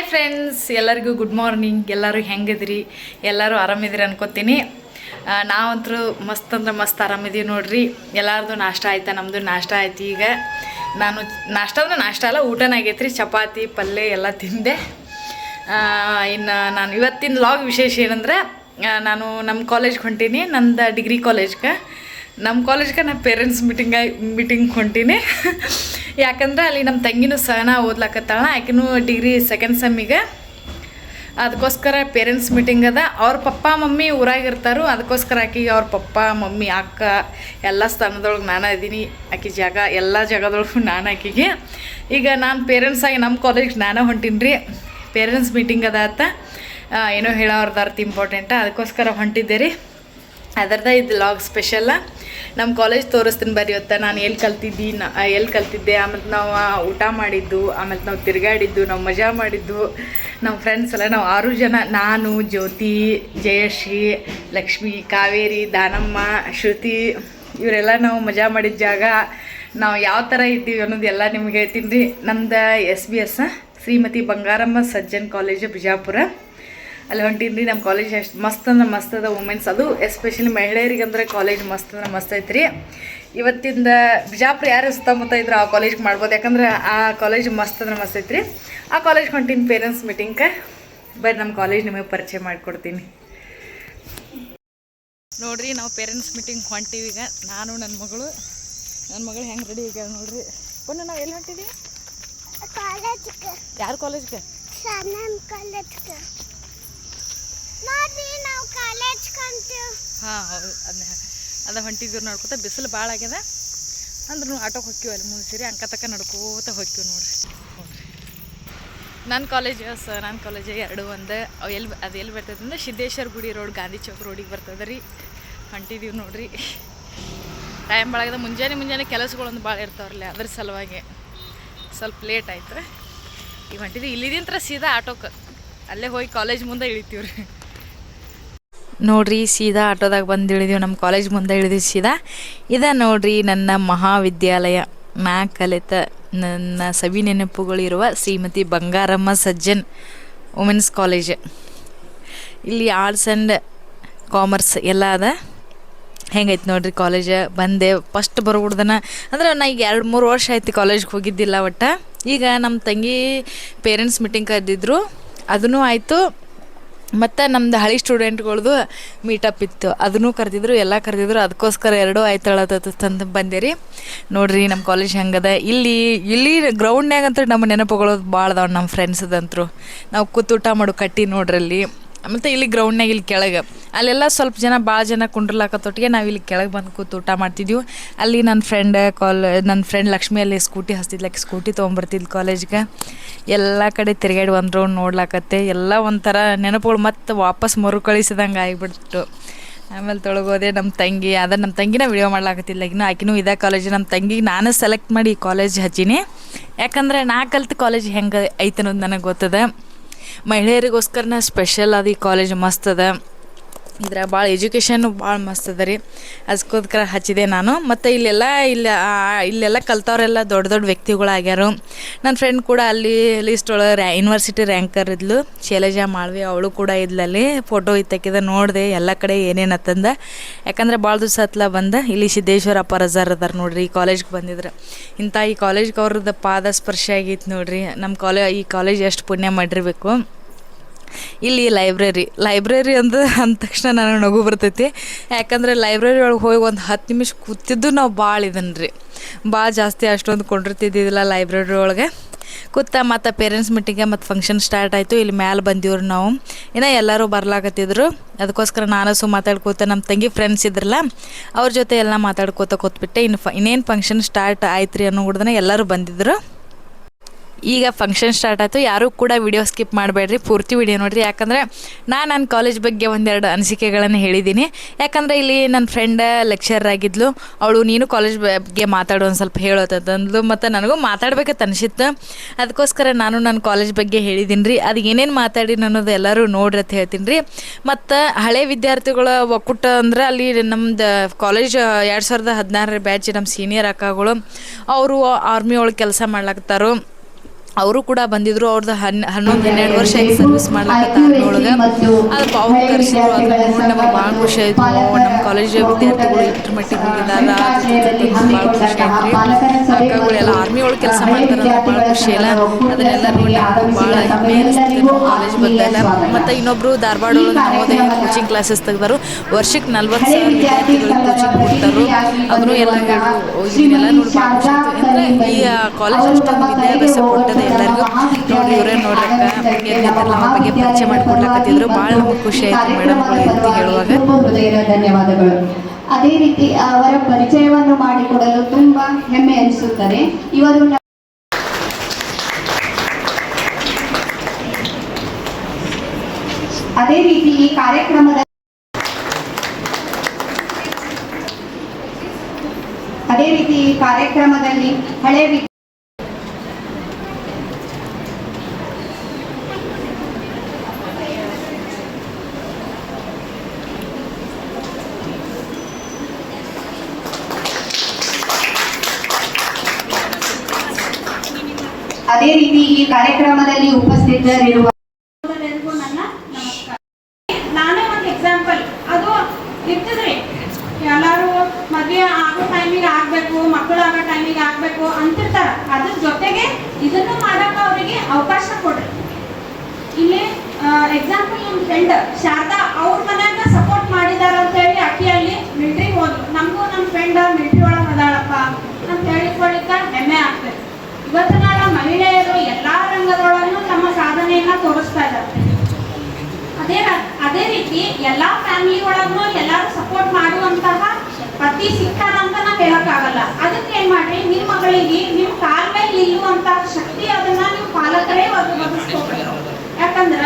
Hi friends ಎಲ್ಲರಿಗೂ good morning ಎಲ್ಲರೂ ಹೆಂಗಿದ್ರಿ? ಎಲ್ಲರೂ ಆರಾಮಿದ್ದೀರಿ ಅನ್ಕೋತೀನಿ. ನಾವಂತರೂ ಮಸ್ತ್ ಅಂದ್ರೆ ಮಸ್ತ್ ಆರಾಮಿದ್ದೀವಿ ನೋಡ್ರಿ. ಎಲ್ಲರದು ನಾಷ್ಟ ಆಯ್ತಾ? ನಮ್ಮದು ನಾಷ್ಟ ಆಯ್ತು ಈಗ. ನಾನು ನಾಷ್ಟ ಅಂದ್ರೆ ನಾಷ್ಟ ಅಲ್ಲ, ಊಟನ ಆಗೈತೆ ರೀ ಚಪಾತಿ ಪಲ್ಯ ಎಲ್ಲ ತಿಂದೆ. ಇನ್ನು ನಾನು ಇವತ್ತಿನ ಲಾಗ್ ವಿಶೇಷ ಏನಂದ್ರೆ ನಾನು ನಮ್ಮ ಕಾಲೇಜ್ಗೆ ಹೊಂಟೀನಿ. ನಂದು ಡಿಗ್ರಿ ಕಾಲೇಜ್ಗೆ ನಮ್ಮ ಕಾಲೇಜ್ಗೆ ನಾ ಪೇರೆಂಟ್ಸ್ ಮೀಟಿಂಗ್ ಮೀಟಿಂಗ್ ಹೊಂಟೀನಿ. ಯಾಕಂದ್ರೆ ಅಲ್ಲಿ ನಮ್ಮ ತಂಗಿನೂ ಸಹನ ಓದ್ಲಾಕತ್ತಾಳ, ಆಕಿನೂ ಡಿಗ್ರಿ ಸೆಕೆಂಡ್ ಸೆಮ್ಮಿಗೆ ಅದಕ್ಕೋಸ್ಕರ ಪೇರೆಂಟ್ಸ್ ಮೀಟಿಂಗ್ ಅದ. ಅವ್ರ ಪಪ್ಪ, ಮಮ್ಮಿ ಊರಾಗಿರ್ತಾರೋ ಅದಕ್ಕೋಸ್ಕರ ಆಕಿಗೆ ಅವ್ರ ಪಪ್ಪ, ಮಮ್ಮಿ, ಅಕ್ಕ ಎಲ್ಲ ಸ್ಥಾನದೊಳಗೆ ನಾನು ಇದ್ದೀನಿ. ಆಕಿ ಜಾಗ, ಎಲ್ಲ ಜಾಗದೊಳಗೂ ನಾನು ಆಕಿಗೆ. ಈಗ ನಾನು ಪೇರೆಂಟ್ಸ್ ಆಗಿ ನಮ್ಮ ಕಾಲೇಜ್ಗೆ ನಾನು ಹೊಂಟೀನಿ ರೀ ಪೇರೆಂಟ್ಸ್ ಮೀಟಿಂಗ್ ಅದ ಆತ ಏನೋ ಹೇಳೋರ್ದಾರ್ಥ ಇಂಪಾರ್ಟೆಂಟ ಅದಕ್ಕೋಸ್ಕರ ಹೊಂಟಿದ್ದೆ ರೀ. ಅದರದ ಇದು ಲಾಗ್ ಸ್ಪೆಷಲ್ಲ ನಮ್ಮ ಕಾಲೇಜ್ ತೋರಿಸ್ತೀನಿ ಬರೀ ಇವತ್ತ. ನಾನು ಎಲ್ಲಿ ಕಲ್ತಿದ್ದಿ, ನಾ ಎಲ್ಲಿ ಕಲ್ತಿದ್ದೆ, ಆಮೇಲೆ ನಾವು ಊಟ ಮಾಡಿದ್ದು, ಆಮೇಲೆ ನಾವು ತಿರುಗಾಡಿದ್ದು, ನಾವು ಮಜಾ ಮಾಡಿದ್ದು. ನಮ್ಮ ಫ್ರೆಂಡ್ಸ್ ಎಲ್ಲ, ನಾವು ಆರು ಜನ, ನಾನು, ಜ್ಯೋತಿ, ಜಯಶ್ರೀ, ಲಕ್ಷ್ಮಿ, ಕಾವೇರಿ, ದಾನಮ್ಮ, ಶ್ರುತಿ, ಇವರೆಲ್ಲ ನಾವು ಮಜಾ ಮಾಡಿದ ಜಾಗ. ನಾವು ಯಾವ ಥರ ಇದ್ದೀವಿ ಅನ್ನೋದು ಎಲ್ಲ ನಿಮ್ಗೆ ಹೇಳ್ತೀನಿ ರೀ. ನಮ್ದು S B S Shrimati Bangaramma Sajjan college Bijapur. ಅಲ್ಲಿ ಹೊಂಟೀನಿ ನಮ್ಮ ಕಾಲೇಜ್ ಎಷ್ಟು ಮಸ್ತ್ ಅಂದ್ರೆ ಮಸ್ತ್ ಅದ ವುಮೆನ್ಸ್ ಅದು ಎಸ್ಪೆಷಲಿ ಮಹಿಳೆಯರಿಗೆ ಅಂದ್ರೆ ಕಾಲೇಜ್ ಮಸ್ತ್ ಅಂದ್ರೆ ಮಸ್ತ್ ಐತ್ರಿ. ಇವತ್ತಿಂದ ಬಿಜಾಪುರ ಯಾರು ಸುತ್ತಮುತ್ತ ಇದ್ರು ಆ ಕಾಲೇಜ್ಗೆ ಮಾಡ್ಬೋದು. ಯಾಕಂದ್ರೆ ಆ ಕಾಲೇಜ್ ಮಸ್ತ್ ಅಂದ್ರೆ ಮಸ್ತ್ ಐತ್ರಿ. ಆ ಕಾಲೇಜ್ ಹೊಂಟೀನಿ ಪೇರೆಂಟ್ಸ್ ಮೀಟಿಂಗ್ಗೆ ಬರ್ ನಮ್ಮ ಕಾಲೇಜ್ ನಿಮಗೆ ಪರಿಚಯ ಮಾಡಿಕೊಡ್ತೀನಿ. ನೋಡ್ರಿ ನಾವು ಪೇರೆಂಟ್ಸ್ ಮೀಟಿಂಗ್ ಹೊಂಟೀವಿ ಈಗ. ನಾನು ನನ್ನ ಮಗಳು. ನನ್ನ ಮಗಳು ಹೆಂಗೆ ರೆಡಿ ಈಗ ನೋಡ್ರಿ. ಪುನಃ ನಾವು ಎಲ್ಲಿ ಹೊಂಟಿದ್ದೀವಿ ಯಾರು ಯಾರ ಕಾಲೇಜ್ಗೆ ಕಾಲೇಜ್ಗೆ ನೋಡ್ರಿ ನಾವು ಕಾಲೇಜ್ ಕಂತೀವಿ ಹಾಂ, ಹೌದು ಅದನ್ನ ಅದ ಹೊಂಟಿದ್ದೀವಿ ನೋಡ್ಕೊತ ಬಿಸಿಲು ಭಾಳ ಆಗ್ಯದ. ಅಂದ್ರೂ ಆಟೋಗೆ ಹೋಗ್ತೀವಿ ಅಲ್ಲಿ ಮುಂಚೆರಿ ಅಂಕ ತಕ್ಕ ನಡ್ಕೋತ ಹೋಗ್ತೀವಿ ನೋಡ್ರಿ. ನನ್ನ ಕಾಲೇಜ್ ಸ ನನ್ನ ಕಾಲೇಜ್ ಎರಡು ಒಂದು. ಅವು ಎಲ್ಲಿ ಅದು ಎಲ್ಲಿ ಬರ್ತದೆ ಅಂದ್ರೆ ಸಿದ್ದೇಶ್ವರ ಗುಡಿ ರೋಡ್, ಗಾಂಧಿ ಚೌಕ್ ರೋಡಿಗೆ ಬರ್ತದೆ ರೀ. ಹೊಂಟಿದ್ದೀವಿ ನೋಡ್ರಿ. ಟೈಮ್ ಭಾಳ ಮುಂಜಾನೆ ಮುಂಜಾನೆ ಕೆಲಸಗಳೊಂದು ಭಾಳ ಇರ್ತಾವ್ರಲ್ಲ ಅದ್ರ ಸಲುವಾಗಿ. ಸ್ವಲ್ಪ ಲೇಟ್ ಆಯ್ತು. ಈಗ ಹೊಂಟಿದ್ದೀವಿ ಇಲ್ಲಿದಿಂತ್ರ ಸೀದಾ ಆಟೋಕ್ಕೆ ಅಲ್ಲೇ ಹೋಗಿ ಕಾಲೇಜ್ ಮುಂದೆ ಇಳಿತೀವಿ ರೀ ನೋಡ್ರಿ, ಸೀದಾ ಆಟೋದಾಗ ಬಂದು ಇಳಿದೀವಿ ನಮ್ಮ ಕಾಲೇಜ್ ಮುಂದೆ ಇಳಿದೀವಿ ಸೀದಾ. ಇದ ನೋಡ್ರಿ, ನನ್ನ ಮಹಾವಿದ್ಯಾಲಯ. ಮ್ಯಾ ಕಲಿತ ನನ್ನ ಸವಿ ನೆನಪುಗಳಿರುವ ಶ್ರೀಮತಿ ಬಂಗಾರಮ್ಮ ಸಜ್ಜನ್ ವುಮೆನ್ಸ್ ಕಾಲೇಜ್ ಇಲ್ಲಿ ಆರ್ಟ್ಸ್ ಆ್ಯಂಡ್ ಕಾಮರ್ಸ್ ಎಲ್ಲ ಅದ. ಹೆಂಗೈತೆ ನೋಡ್ರಿ ಕಾಲೇಜ್ ಬಂದೆ ಫಸ್ಟ್ ಬರ್ಬಿಡ್ದನ ಅಂದ್ರೆ ನಾ ಈಗ ಎರಡು ಮೂರು ವರ್ಷ ಆಯ್ತು ಕಾಲೇಜ್ಗೆ ಹೋಗಿದ್ದಿಲ್ಲ ಒಟ್ಟು. ಈಗ ನಮ್ಮ ತಂಗಿ ಪೇರೆಂಟ್ಸ್ ಮೀಟಿಂಗ್ ಕರೆದಿದ್ರು. ಅದೂ ಆಯಿತು. ಮತ್ತು ನಮ್ದು ಹಳಿ ಸ್ಟೂಡೆಂಟ್ಗಳ್ದು ಮೀಟಪ್ ಇತ್ತು. ಅದನ್ನು ಕರೆದಿದ್ರು, ಎಲ್ಲ ಕರೆದಿದ್ರು. ಅದಕ್ಕೋಸ್ಕರ ಎರಡೂ ಆಯ್ತಾಳತ್ತಂತ ಬಂದೆ ರೀ ನೋಡ್ರಿ ನಮ್ಮ ಕಾಲೇಜ್ ಹೆಂಗದ. ಇಲ್ಲಿ ಇಲ್ಲಿ ಗ್ರೌಂಡ್ನಾಗಂತೂ ನಮ್ಮ ನೆನಪುಗಳು ಭಾಳ ಅದಾವೆ ನಮ್ಮ ಫ್ರೆಂಡ್ಸ್ದಂತರು ನಾವು ಕೂತು ಊಟ ಮಾಡು ಕಟ್ಟಿ ನೋಡ್ರಲ್ಲಿ. ಮತ್ತು ಇಲ್ಲಿ ಗ್ರೌಂಡ್ನಾಗ ಇಲ್ಲಿ ಕೆಳಗೆ. ಅಲ್ಲೆಲ್ಲ ಸ್ವಲ್ಪ ಜನ ಭಾಳ ಜನ ಕುಂಡ್ರಲಾಕತ್ತೊಟ್ಟಿಗೆ ನಾವು ಇಲ್ಲಿ ಕೆಳಗೆ ಬಂದು ಕೂತು ಊಟ ಮಾಡ್ತಿದ್ವಿ. ಅಲ್ಲಿ ನನ್ನ ಫ್ರೆಂಡ್ ಕಾಲ್ ನನ್ನ ಫ್ರೆಂಡ್ ಲಕ್ಷ್ಮಿ ಅಲ್ಲಿ ಸ್ಕೂಟಿ ಹಸ್ತಿದ್ಲಕ್ಕೆ ಸ್ಕೂಟಿ ತೊಗೊಂಬರ್ತಿದ್ಲು ಕಾಲೇಜ್ಗೆ ಎಲ್ಲ ಕಡೆ ತಿರುಗಾಡಿ ಒಂದು ರೌಂಡ್ ನೋಡ್ಲಾಕತ್ತೆ. ಎಲ್ಲ ಒಂಥರ ನೆನಪುಗಳು ಮತ್ತೆ ವಾಪಸ್ ಮರುಕಳಿಸಿದಂಗೆ ಆಗಿಬಿಡ್ತು ಆಮೇಲೆ ತೊಳಗೋದೆ ನಮ್ಮ ತಂಗಿ, ಅದ ನಮ್ಮ ತಂಗಿನ ವಿಡಿಯೋ ಮಾಡ್ಲಾಕತ್ತಿಲ್ಲ ಇನ್ನೂ. ಆಕಿನೂ ಇದೇ ಕಾಲೇಜ್ ನಮ್ಮ ತಂಗಿಗೆ ನಾನು ಸೆಲೆಕ್ಟ್ ಮಾಡಿ ಕಾಲೇಜ್ ಹಚ್ಚೀನಿ. ಯಾಕಂದ್ರೆ ನಾ ಕಲ್ತು ಕಾಲೇಜ್ ಹೆಂಗೆ ಐತೆ ನನಗೆ ಗೊತ್ತದ. ಮಹಿಳೆಯರಿಗೋಸ್ಕರನ ಸ್ಪೆಷಲ್ ಅದು ಈ ಕಾಲೇಜ್ ಮಸ್ತ್ ಅದ. ಇದ್ರ ಭಾಳ ಎಜುಕೇಷನ್ ಭಾಳ ಮಸ್ತ್ ಅದ ರೀ. ಅದಕ್ಕೋಸ್ಕರ ಹಚ್ಚಿದೆ ನಾನು. ಮತ್ತು ಇಲ್ಲೆಲ್ಲ ಇಲ್ಲ ಇಲ್ಲೆಲ್ಲ ಕಲ್ತವ್ರೆಲ್ಲ ದೊಡ್ಡ ದೊಡ್ಡ ವ್ಯಕ್ತಿಗಳಾಗ್ಯಾರು. ನನ್ನ ಫ್ರೆಂಡ್ ಕೂಡ ಅಲ್ಲಿ ಲಿಸ್ಟ್ ಒಳಗೆ ರ್ಯಾ ಯೂನಿವರ್ಸಿಟಿ ರ್ಯಾಂಕರ್ ಇದ್ಲು. ಶೈಲಜಾ ಮಾಳ್ವಿ ಅವಳು ಕೂಡ ಇದ್ಲಲ್ಲಿ ಫೋಟೋ ಇತ್ತಕ್ಕಿದ ನೋಡಿದೆ ಎಲ್ಲ ಕಡೆ ಏನೇನು ಅತ್ತಂದ ಯಾಕಂದ್ರೆ ಭಾಳ ದಿವಸ ಹತ್ಲ ಬಂದ. ಇಲ್ಲಿ ಸಿದ್ದೇಶ್ವರ ರಜಾರ್ ಅದಾರ ನೋಡ್ರಿ, ಈ ಕಾಲೇಜ್ಗೆ ಬಂದಿದ್ರೆ. ಇಂಥ ಈ ಕಾಲೇಜ್ಗೆ ಅವ್ರದ್ದು ಪಾದ ಸ್ಪರ್ಶ ಆಗಿತ್ತು ನೋಡ್ರಿ. ನಮ್ಮ ಕಾಲೇ ಈ ಕಾಲೇಜ್ ಎಷ್ಟು ಪುಣ್ಯ ಮಾಡಿರ್ಬೇಕು. ಇಲ್ಲಿ ಲೈಬ್ರರಿ ಲೈಬ್ರರಿ ಅಂದ ಅಂದ ತಕ್ಷಣ ನನಗೆ ನಗು ಬರ್ತೈತಿ. ಯಾಕಂದ್ರೆ ಲೈಬ್ರರಿ ಒಳಗೆ ಹೋಗಿ ಒಂದು ಹತ್ತು ನಿಮಿಷ ಕೂತಿದ್ದು ನಾವು ಭಾಳ ಇದನ್ನು ರೀ. ಭಾಳ ಜಾಸ್ತಿ ಅಷ್ಟೊಂದು ಕೊಂಡಿರ್ತಿದ್ದಿಲ್ಲ ಲೈಬ್ರರಿ ಒಳಗೆ. ಕೂತ ಮತ್ತು ಪೇರೆಂಟ್ಸ್ ಮೀಟಿಂಗೆ ಮತ್ತು ಫಂಕ್ಷನ್ ಸ್ಟಾರ್ಟ್ ಆಯಿತು. ಇಲ್ಲಿ ಮ್ಯಾಲೆ ಬಂದಿವ್ರು ನಾವು. ಇನ್ನು ಎಲ್ಲರೂ ಬರ್ಲಾಕತ್ತಿದ್ರು. ಅದಕ್ಕೋಸ್ಕರ ನಾನು ಸು ಮಾತಾಡ್ಕೋತ ನಮ್ಮ ತಂಗಿ ಫ್ರೆಂಡ್ಸ್ ಇದ್ರಲ್ಲ, ಅವ್ರ ಜೊತೆ ಎಲ್ಲ ಮಾತಾಡ್ಕೋತ ಕೂತ್ಬಿಟ್ಟೆ. ಇನ್ನು ಫ ಇನ್ನೇನು ಫಂಕ್ಷನ್ ಸ್ಟಾರ್ಟ್ ಆಯ್ತು ರೀ ಅನ್ನೋ ಹುಡ್ದನ ಎಲ್ಲರೂ ಬಂದಿದ್ರು. ಈಗ ಫಂಕ್ಷನ್ ಸ್ಟಾರ್ಟ್ ಆಯಿತು. ಯಾರೂ ಕೂಡ ವಿಡಿಯೋ ಸ್ಕಿಪ್ ಮಾಡಬೇಡ್ರಿ. ಪೂರ್ತಿ ವಿಡಿಯೋ ನೋಡಿರಿ. ಯಾಕಂದರೆ ನಾನು ನನ್ನ ಕಾಲೇಜ್ ಬಗ್ಗೆ ಒಂದೆರಡು ಅನಿಸಿಕೆಗಳನ್ನು ಹೇಳಿದ್ದೀನಿ ಯಾಕಂದರೆ ಇಲ್ಲಿ ನನ್ನ ಫ್ರೆಂಡ್ ಲೆಕ್ಚರ್ ಆಗಿದ್ಲು. ಅವಳು, ನೀನು ಕಾಲೇಜ್ ಬಗ್ಗೆ ಮಾತಾಡು ಒಂದು ಸ್ವಲ್ಪ ಹೇಳೋತಂದ್ಲು ಮತ್ತು ನನಗೂ ಮಾತಾಡ್ಬೇಕಂತ ಅನಿಸಿತ್ತು. ಅದಕ್ಕೋಸ್ಕರ ನಾನು ನನ್ನ ಕಾಲೇಜ್ ಬಗ್ಗೆ ಹೇಳಿದ್ದೀನಿ ರೀ ಅದು ಏನೇನು ಮಾತಾಡಿನ ಅನ್ನೋದು ಎಲ್ಲರೂ ನೋಡ್ರಿ ಅಂತ ಹೇಳ್ತೀನಿ ರೀ ಮತ್ತು ಹಳೆ ವಿದ್ಯಾರ್ಥಿಗಳ ಒಕ್ಕೂಟ ಅಂದ್ರೆ ಅಲ್ಲಿ ನಮ್ಮದು ಕಾಲೇಜ್ ಎರಡು ಸಾವಿರದ ಹದಿನಾರರ ಬ್ಯಾಚ್ ನಮ್ಮ ಸೀನಿಯರ್ ಅಕ್ಕಗಳು, ಅವರು ಆರ್ಮಿ ಒಳಗೆ ಕೆಲಸ ಮಾಡ್ಲಾಕತ್ತಾರು. ಅವರು ಕೂಡ ಬಂದಿದ್ರು ಅವ್ರದ್ದು ಹನ್, ಹನ್ನೊಂದು, ಹನ್ನೆರಡು ವರ್ಷ ಹೆಂಗೆ ಸರ್ವಿಸ್ ಮಾಡ್ಲಕತ್ತ ಆರ್ಮಿ ಒಳಗೆ ಅದು ಪಾವು ಕರೆಸಿದ್ರು ಅದನ್ನ ನೋಡಿ ನಮಗೆ ಭಾಳ ಖುಷಿ ಆಯಿತು. ನಮ್ಮ ಕಾಲೇಜ್ ವಿದ್ಯಾರ್ಥಿಗಳು ಇಷ್ಟರ ಮಟ್ಟಿಗೆ ಹೋಗಿದ್ದಾರೆ ಭಾಳ ಖುಷಿ ಆಯ್ತು ರೀ ಅಕ್ಕಗಳೆಲ್ಲ ಆರ್ಮಿ ಒಳಗೆ ಕೆಲಸ ಮಾಡ್ತಾರೆ ಭಾಳ ಖುಷಿ ಇಲ್ಲ. ಅದನ್ನೆಲ್ಲ ನೋಡಿ ಭಾಳ ಹೆಮ್ಮೆ ಅನಿಸ್ತದೆ ಕಾಲೇಜ್ ಬಂದೆಲ್ಲ ಮತ್ತು ಇನ್ನೊಬ್ಬರು ಧಾರವಾಡ ಒಳಗೆ ನವೋದಯ ಕೋಚಿಂಗ್ ಕ್ಲಾಸಸ್ ತೆಗ್ದಾರು. ವರ್ಷಕ್ಕೆ ನಲ್ವತ್ತು ಸಾವಿರ ವಿದ್ಯಾರ್ಥಿಗಳಿಗೆ ಕೋಚಿಂಗ್ ಕೊಡ್ತಾರೆ ಅದನ್ನು ಎಲ್ಲ ಹೇಳಿದ್ರು ಇದನ್ನೆಲ್ಲ ನೋಡಿ ಭಾಳ ಖುಷಿ ಆಯ್ತು. ಅಂದರೆ ಈ ಕಾಲೇಜ್ ಅಷ್ಟೊಂದು ವಿದ್ಯಾಭ್ಯಾಸ ಕೊಟ್ಟದೆ ಎಲ್ಲರಿಗೂ. ನೋಡಿ, ಇವರೇ ನೋಡ್ರಕ್ಕ ಎಲ್ಲಿದ್ದೆಲ್ಲ ಅವ್ರ ಬಗ್ಗೆ ಪರಿಚಯ ಮಾಡಿಕೊಡ್ಲಕತ್ತಿದ್ರು. ಭಾಳ ನಮಗೆ ಖುಷಿ ಆಯ್ತು ಮೇಡಮ್ ಅಂತ ಹೇಳುವಾಗ. ಧನ್ಯವಾದಗಳು. ಅದೇ ರೀತಿ ಅವರ ಪರಿಚಯವನ್ನು ಮಾಡಿಕೊಡಲು ತುಂಬಾ ಹೆಮ್ಮೆ ಅನಿಸುತ್ತದೆ. ಇವರು ಅದೇ ರೀತಿ ಈ ಕಾರ್ಯಕ್ರಮದ ಅದೇ ರೀತಿ ಈ ಕಾರ್ಯಕ್ರಮದಲ್ಲಿ ಹಳೆ ವಿ- ಅದೇ ರೀತಿ ಈ ಕಾರ್ಯಕ್ರಮದಲ್ಲಿ ನಮಸ್ಕಾರ. ನಾನೇ ಒಂದು ಎಕ್ಸಾಂಪಲ್ ಅದು ಇರ್ತದ್ರಿ ಎಲ್ಲಾರು ಮದುವೆ ಆಗೋ ಟೈಮಿಗೆ ಆಗ್ಬೇಕು, ಮಕ್ಕಳು ಆಗೋ ಟೈಮಿಗೆ ಆಗ್ಬೇಕು ಅಂತಿರ್ತಾರ. ಅದ್ರ ಜೊತೆಗೆ ಇದನ್ನು ಮಾಡಕ್ಕ ಅವರಿಗೆ ಅವಕಾಶ ಕೊಡ್ರಿ. ಇಲ್ಲಿ ಎಕ್ಸಾಂಪಲ್ ನಮ್ಮ ಫ್ರೆಂಡ್ ಶಾರದಾ ಅವ್ರ ಮನೆಯನ್ನ ಸಪೋರ್ಟ್ ಮಾಡಿದಾರ ಅಂತ ಹೇಳಿ ಅಕ್ಕಿಯಲ್ಲಿ ಮಿಲ್ಟ್ರಿಗೆ ಹೋದ್ರು. ನಮಗೂ ನಮ್ಮ ಫ್ರೆಂಡ್ ಮಿಲ್ಟ್ರಿ ಒಳಗೆ ಅದಾಳಪ್ಪ ಅಂತ ಹೇಳಿಕೊಳ್ಳಿಕ್ಕ ಹೆಮ್ಮೆ ಆಗ್ತದೆ ಇವತ್ತು ಮಹಿಳೆಯರು ಎಲ್ಲಾ ರಂಗದೊಳಗೂ ತಮ್ಮ ಸಾಧನೆಯನ್ನ ತೋರಿಸ್ತಾ ಇದ್ದಾರೆ. ಅದೇ ಅದೇ ರೀತಿ ಎಲ್ಲಾ ಫ್ಯಾಮಿಲಿ ಒಳಗೂ ಎಲ್ಲಾರು ಸಪೋರ್ಟ್ ಮಾಡುವಂತಹ ಪತಿ ಸಿಗ್ತಾರ ಅಂತ ನಾವು ಹೇಳಕ್ಕಾಗಲ್ಲ. ಅದಕ್ಕೆ ಏನ್ ಮಾಡ್ರಿ, ನಿಮ್ ಮಗಳಿಗೆ ನಿಮ್ ಕಾಲ್ ಮೇಲೆ ನಿಲ್ಲುವಂತಹ ಶಕ್ತಿ ಅದನ್ನ ನೀವು ಪಾಲಕರೇ ಒದಗಿಸ್ಕೊಬೇಕು. ಯಾಕಂದ್ರ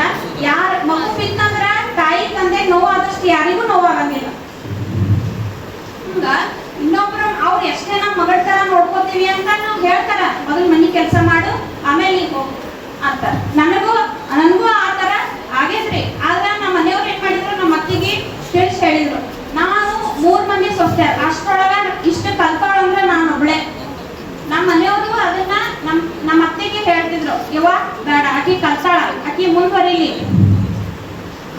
ಯಾರ ಮಗು ಬಿತ್ತಂದ್ರ ತಾಯಿ ತಂದೆ ನೋವಾದಷ್ಟು ಯಾರಿಗೂ ನೋವಾಗಂಗಿಲ್ಲ ಹಂಗ ಇನ್ನೊಬ್ರು ಅವ್ರು ಎಷ್ಟೇ ನಮ್ಮ ಮಗಳ ತರ ನೋಡ್ಕೋತೀವಿ ಅಂತ ನಾವು ಹೇಳ್ತಾರ ಮೊದಲು ಮನಿ ಕೆಲಸ ಮಾಡು ಆಮೇಲೆ ನೀ ಹೋಗು ಅಂತ ನನಗೂ ನನಗೂ ಆ ತರ ಆಗೇತ್ರಿ ಆದ್ರ ನಮ್ಮ ಮನೆಯವ್ರು ಏನ್ ಮಾಡಿದ್ರು ನಮ್ಮ ಅತ್ತಿಗೆ ತಿಳಿಸಿ ಹೇಳಿದ್ರು ನಾನು ಮೂರ್ ಮಂದಿ ಸೊಸೆ ಅಷ್ಟರೊಳಗ ಇಷ್ಟು ಕಲ್ತೋಳಂದ್ರೆ ನಾನು ಒಬ್ಳೆ ನಮ್ಮ ಮನೆಯವರು ಅದನ್ನ ನಮ್ ನಮ್ಮ ಅತ್ತೆಗೆ ಹೇಳ್ತಿದ್ರು ಯವ್ವ ಬೇಡ ಆಕಿ ಕಲ್ತಾಳ ಆಕಿ ಮುಂದುವರಿಲಿ.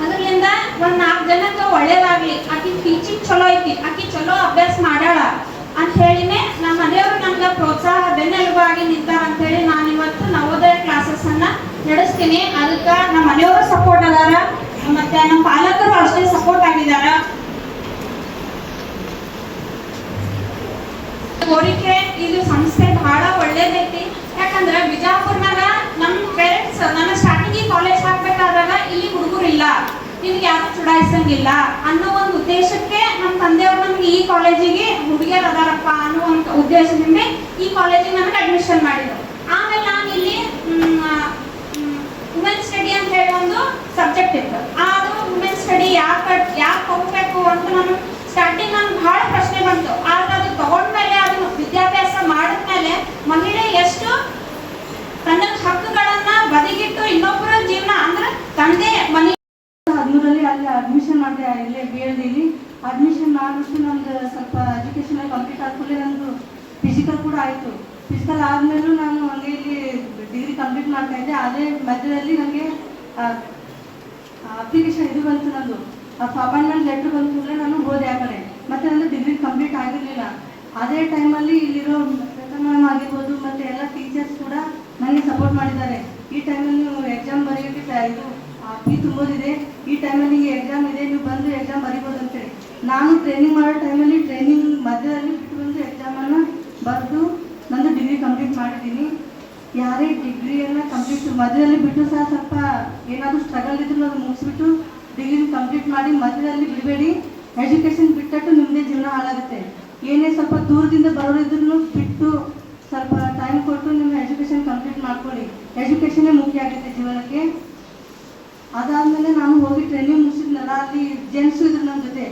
ಅದರಿಂದ ಒಂದ್ ನಾಲ್ಕು ಜನಕ್ಕೆ ಒಳ್ಳೇದಾಗ್ಲಿ. ಆಕಿ ಟೀಚಿಂಗ್ ಚಲೋ ಐತಿ. ಆಕಿ ಚಲೋ ಅಭ್ಯಾಸ ಮಾಡ್ಯಾಳ ಅಂತ ಹೇಳಿನೇ ನಮ್ಮ ಮನೆಯವರು ನಮ್ಗ ಪ್ರೋತ್ಸಾಹ ಬೆನ್ನೆಲುಬಾಗಿ ನಿಂತಾರ ಅಂತ ಹೇಳಿ ನಾನು ಇವತ್ತು ನವೋದಯ ಕ್ಲಾಸಸ್ ಅನ್ನ ನಡೆಸ್ತೀನಿ. ಅದಕ್ಕ ನಮ್ಮ ಮನೆಯವರು ಸಪೋರ್ಟ್ ಅದಾರ. ಮತ್ತೆ ನಮ್ಮ ಪಾಲಕರು ಅಷ್ಟೇ ಸಪೋರ್ಟ್ ಆಗಿದಾರ. ಕೋರಿಕೆ ಇದು ಸಂಸ್ಥೆ ಬಹಳ ಒಳ್ಳೇದೈತಿ. ಯಾಕಂದ್ರ ಬಿಜಾಪುರ್ನಾಗ ನಮ್ಮ ಪೇರೆಂಟ್ಸ್ ನನ್ನ ಸ್ಟಾರ್ಟಿಂಗ್ ಕಾಲೇಜ್ ಹಾಕ್ಬೇಕಾದಾಗ ಇಲ್ಲಿ ಹುಡುಗರು ಇಲ್ಲ ನಿಮ್ಗೆ ಯಾರು ಚುಡಾಯಿಸಂಗಿಲ್ಲ. ಅನ್ನೋ ಒಂದು ಉದ್ದೇಶಕ್ಕೆ ನಮ್ಮ ತಂದೆಯವರು ನಮ್ಗೆ ಈ ಕಾಲೇಜಿಗೆ ಹುಡುಗಿಯರ್ ಅದಾರಪ್ಪ ಅನ್ನೋ ಒಂದು ಉದ್ದೇಶದಿಂದ ಈ ಕಾಲೇಜಿಗೆ ನನಗೆ ಅಡ್ಮಿಷನ್ ಮಾಡಿದ್ರು. ಆಮೇಲೆ ನಾನು ಇಲ್ಲಿ ವುಮೆನ್ ಸ್ಟಡಿ ಅಂತ ಹೇಳಿ ಒಂದು ಸಬ್ಜೆಕ್ಟ್ ಇತ್ತು. ಅದು ವುಮೆನ್ ಸ್ಟಡಿ ಯಾಕೆ ಯಾಕೆ ಹೋಗ್ಬೇಕು ಅಂತ ನಾನು ಸ್ಟಾರ್ಟಿಂಗ್ ನಾನು ಬಹಳ ಪ್ರಶ್ನೆ ಬಂತು. ಆದ್ರೆ ಅದು ತಗೊಂಡ್ಮೇಲೆ ಅದು ವಿದ್ಯಾಭ್ಯಾಸ ಮಾಡಿದ್ಮೇಲೆ ಮಹಿಳೆ ಎಷ್ಟು ತನ್ನ ಹಕ್ಕುಗಳನ್ನ ಬದಿಗಿಟ್ಟು ಇನ್ನೊಬ್ಬರ ಜೀವನ ಅಂದ್ರೆ ತಂದೆ ಮನೆ. ಹದಿಮೂರಲ್ಲಿ ಅಲ್ಲಿ ಅಡ್ಮಿಷನ್ ಮಾಡಿದೆ ಇಲ್ಲೇ ಬಿ ಎಲ್ ಡಿಲಿ ಅಡ್ಮಿಷನ್ ಮಾಡಿಬಿಟ್ಟು ನಮ್ದು ಸ್ವಲ್ಪ ಎಜುಕೇಶನ್ ಕಂಪ್ಲೀಟ್ ಆದ್ಮೇಲೆ ನಂದು ಫಿಸಿಕಲ್ ಕೂಡ ಆಯಿತು. ಫಿಸಿಕಲ್ ಆದಮೇಲೂ ನಾನು ಹಂಗೆ ಇಲ್ಲಿ ಡಿಗ್ರಿ ಕಂಪ್ಲೀಟ್ ಮಾಡ್ತಾ ಇದ್ದೆ. ಅದೇ ಮಧ್ಯದಲ್ಲಿ ನನಗೆ ಅಪ್ಲಿಕೇಶನ್ ಇದು ಬಂತು ನಂದು. ಅಪಾಯಿಂಟ್ಮೆಂಟ್ ಲೆಟ್ರ್ ಬಂತು ಅಂದರೆ ನಾನು ಹೋದೆ ಆ ಕಡೆ. ಮತ್ತೆ ನಂದು ಡಿಗ್ರಿ ಕಂಪ್ಲೀಟ್ ಆಗಿರಲಿಲ್ಲ. ಅದೇ ಟೈಮಲ್ಲಿ ಇಲ್ಲಿರೋ ಮ್ಯಾಮ್ ಆಗಿರ್ಬೋದು, ಮತ್ತು ಎಲ್ಲ ಟೀಚರ್ಸ್ ಕೂಡ ನನಗೆ ಸಪೋರ್ಟ್ ಮಾಡಿದ್ದಾರೆ. ಈ ಟೈಮಲ್ಲಿ ನೀವು ಎಕ್ಸಾಮ್ ಬರೆಯೋಕ್ಕೆ ಇದು ಫೀ ತುಂಬೋದಿದೆ. ಈ ಟೈಮಲ್ಲಿ ಎಕ್ಸಾಮ್ ಇದೆ, ನೀವು ಬಂದು ಎಕ್ಸಾಮ್ ಬರಿಬೋದು ಅಂತೇಳಿ ನಾನು ಟ್ರೈನಿಂಗ್ ಮಾಡೋ ಟೈಮಲ್ಲಿ ಟ್ರೈನಿಂಗ್ ಮಧ್ಯದಲ್ಲಿ ಬಿಟ್ಟು ಬಂದು ಎಕ್ಸಾಮನ್ನು ಬರೆದು ನಂದು ಡಿಗ್ರಿ ಕಂಪ್ಲೀಟ್ ಮಾಡಿದ್ದೀನಿ. ಯಾರೇ ಡಿಗ್ರಿಯನ್ನು ಕಂಪ್ಲೀಟ್ ಮಧ್ಯದಲ್ಲಿ ಬಿಟ್ಟು ಸಹ ಸ್ವಲ್ಪ ಏನಾದರೂ ಸ್ಟ್ರಗಲ್ ಇದ್ರೂ ಅದು ಮುಗಿಸ್ಬಿಟ್ಟು ಡಿಗ್ರಿ ಕಂಪ್ಲೀಟ್ ಮಾಡಿ ಮಧ್ಯದಲ್ಲಿ ಬಿಡಬೇಡಿ. ಎಜುಕೇಷನ್ ಬಿಟ್ಟಟ್ಟು ನಿಮ್ಮದೇ ಜೀವನ ಹಾಳಾಗುತ್ತೆ. ಏನೇ ಸ್ವಲ್ಪ ದೂರದಿಂದ ಬರೋರಿದ್ರು ಬಿಟ್ಟು ಸ್ವಲ್ಪ ಟೈಮ್ ಕೊಟ್ಟು ನಿಮ್ಮ ಎಜುಕೇಷನ್ ಕಂಪ್ಲೀಟ್ ಮಾಡ್ಕೊಳ್ಳಿ. ಎಜುಕೇಷನ್ನೇ ಮುಖ್ಯ ಆಗುತ್ತೆ ಜೀವನಕ್ಕೆ. ಅದಾದಮೇಲೆ ನಾನು ಹೋಗಿ ಟ್ರೈನಿಂಗ್ ಮುಗಿಸಿದ್ನಲ್ಲ, ಅಲ್ಲಿ ಜೆಂಟ್ಸ್ ಇದ್ರು ನಮ್ಮ ಜೊತೆ.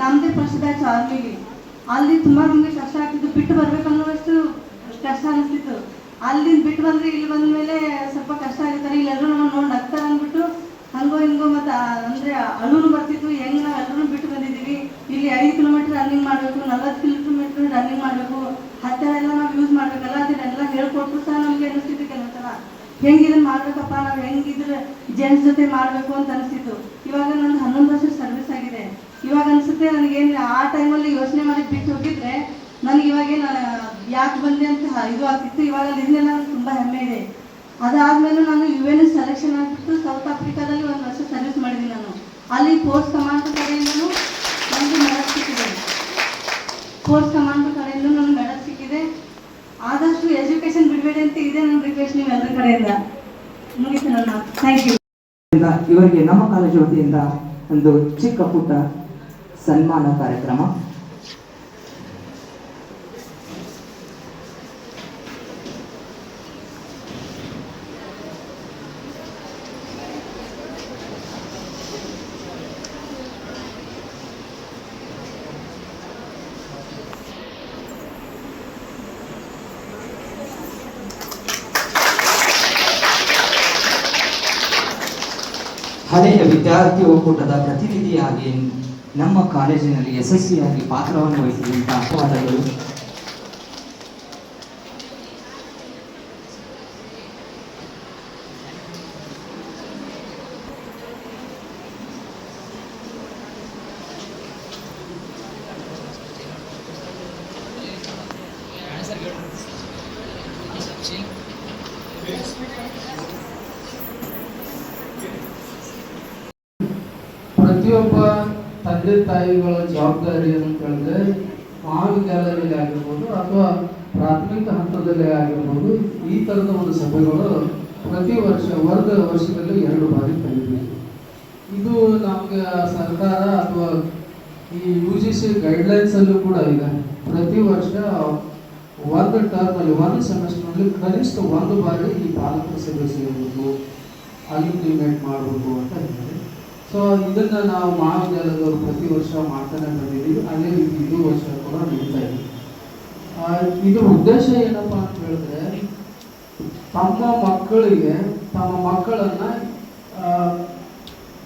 ನಮ್ಮದೇ ಫಸ್ಟ್ ಬ್ಯಾಚ್ ಆರ್ಮಿಲಿ ಅಲ್ಲಿ ತುಂಬ ನಮಗೆ ಕಷ್ಟ ಆಗ್ತಿತ್ತು. ಬಿಟ್ಟು ಬರ್ಬೇಕು ಅನ್ನೋಷ್ಟು ಕಷ್ಟ ಅನಿಸ್ತಿತ್ತು. ಅಲ್ಲಿಂದ ಬಿಟ್ಟು ಬಂದರೆ ಇಲ್ಲಿ ಬಂದ ಮೇಲೆ ಸ್ವಲ್ಪ ಕಷ್ಟ ಆಗಿರ್ತಾರೆ ಇಲ್ಲೆಲ್ಲರೂ ನಮ್ಮ ನೋಡಿ ನಗ್ತಾರೆ ಅಂದ್ಬಿಟ್ಟು ಹಂಗೋ ಹಿಂಗೋ ಮತ್ತು ಅಂದರೆ ಅಳುನು ಬರ್ತಿತ್ತು ಹೆಂಗೆ ಎಲ್ಲರೂ ಬಿಟ್ಟು ಬಂದಿದ್ದೀವಿ. ಇಲ್ಲಿ ಐದು ಕಿಲೋಮೀಟ್ರ್ ರನ್ನಿಂಗ್ ಮಾಡಬೇಕು, ನಲ್ವತ್ತು ಕಿಲೋಮೀಟ್ರ್ ರನ್ನಿಂಗ್ ಮಾಡಬೇಕು. ಹತ್ತಿರ ಎಲ್ಲ ನಾವು ಯೂಸ್ ಮಾಡಬೇಕಲ್ಲ, ಅದನ್ನೆಲ್ಲ ಹೇಳ್ಕೊಟ್ಟು ಸಹ ನಮಗೆ ಅನಿಸ್ತಿತ್ತು ಕೆಲವು ಜೆಂಟ್ಸ್ ಜೊತೆ ಮಾಡಬೇಕು ಅಂತ ಅನಿಸ್ತಿತ್ತು ಇವಾಗ ನಂದು ಹನ್ನೊಂದು ವರ್ಷ ಸರ್ವಿಸ್ ಆಗಿದೆ. ಇವಾಗ ಅನಿಸುತ್ತೆ ನನಗೇನು ಆ ಟೈಮಲ್ಲಿ ಯೋಚನೆ ಮಾಡಿ ಬಿಟ್ಟು ಹೋಗಿದ್ರೆ ನನಗೆ ಇವಾಗೇನು ಯಾಕೆ ಬಂದೆ ಅಂತ ಇದು ಆಗ್ತಿತ್ತು. ಇವಾಗ ಇದನ್ನೆಲ್ಲ ನನಗೆ ತುಂಬ ಹೆಮ್ಮೆ ಇದೆ. ಅದಾದ್ಮೇಲೆ ನಾನು ಯು ಎನ್ ಸೆಲೆಕ್ಷನ್ ಆಗಿಬಿಟ್ಟು ಸೌತ್ ಆಫ್ರಿಕಾದಲ್ಲಿ ಒಂದು ವರ್ಷ ಸರ್ವಿಸ್ ಮಾಡಿದ್ದೀನಿ ನಾನು. ಅಲ್ಲಿ ಪೋಸ್ಟ್ ಕಮಾಂಡರ್ ಕಡೆಯಿಂದನೂ ನನಗೆ ಮೆಡಲ್ ಸಿಕ್ಕಿದೆ. ಪೋಸ್ಟ್ ಕಮಾಂಡರ್ ಕಡೆಯಿಂದ ನನಗೆ ಮೆಡಲ್ ಸಿಕ್ಕಿದೆ. ಆದಷ್ಟು ಕಡೆಯಿಂದ ಇವರಿಗೆ ನಮ್ಮ ಕಾಲೇಜು ವತಿಯಿಂದ ಒಂದು ಚಿಕ್ಕ ಪುಟ್ಟ ಸನ್ಮಾನ ಕಾರ್ಯಕ್ರಮ. ವಿದ್ಯಾರ್ಥಿ ಒಕ್ಕೂಟದ ಪ್ರತಿನಿಧಿಯಾಗಿ ನಮ್ಮ ಕಾಲೇಜಿನಲ್ಲಿ ಯಶಸ್ವಿಯಾಗಿ ಪಾತ್ರವನ್ನು ವಹಿಸಿದಂತಹ ಅಪವಾದಗಳು ತಾಯಿಗಳ ಜವಾಬ್ದಾರಿ ಅಂತ ಹೇಳಿದ್ರೆ ಮಹಾವಿದ್ಯಾಲಯದಲ್ಲಿ ಆಗಿರ್ಬೋದು ಅಥವಾ ಪ್ರಾಥಮಿಕ ಹಂತದಲ್ಲಿ ಆಗಿರ್ಬೋದು ಈ ಥರದ ಒಂದು ಸಭೆಗಳು ಪ್ರತಿ ವರ್ಷ ವರ್ಗ ವರ್ಷದಲ್ಲಿ ಎರಡು ಬಾರಿ ಕಲಿಬೇಕು ಇದು ನಮಗೆ ಸರ್ಕಾರ ಅಥವಾ ಈ ಯು ಜಿ ಸಿ ಗೈಡ್ಲೈನ್ಸಲ್ಲೂ ಕೂಡ ಈಗ ಪ್ರತಿ ವರ್ಷ ಒಂದು ಟರ್ಮಲ್ಲಿ ಒಂದು ಸೆಮಿಸ್ಟರ್ನಲ್ಲಿ ಕನಿಷ್ಠ ಒಂದು ಬಾರಿ ಈ ಪಾಲಕರ ಸಭೆ ಸೇರಬೇಕು ಅಲ್ಯೂಮಿನೇಟ್ ಮಾಡಬೇಕು ಅಂತ ಹೇಳಿದೆ ಸೊ ಇದನ್ನ ನಾವು ಮಹಾವಿದ್ಯಾಲಯದವರು ಪ್ರತಿ ವರ್ಷ ಮಾಡ್ತಾನೆ ಬಂದಿದ್ದೀವಿ. ಅದೇ ರೀತಿ ಇದು ವರ್ಷ ಕೂಡ ನಡೀತಾ ಇದೆ. ಇದು ಉದ್ದೇಶ ಏನಪ್ಪ ಅಂತ ಹೇಳಿದ್ರೆ, ತಮ್ಮ ಮಕ್ಕಳಿಗೆ, ತಮ್ಮ ಮಕ್ಕಳನ್ನ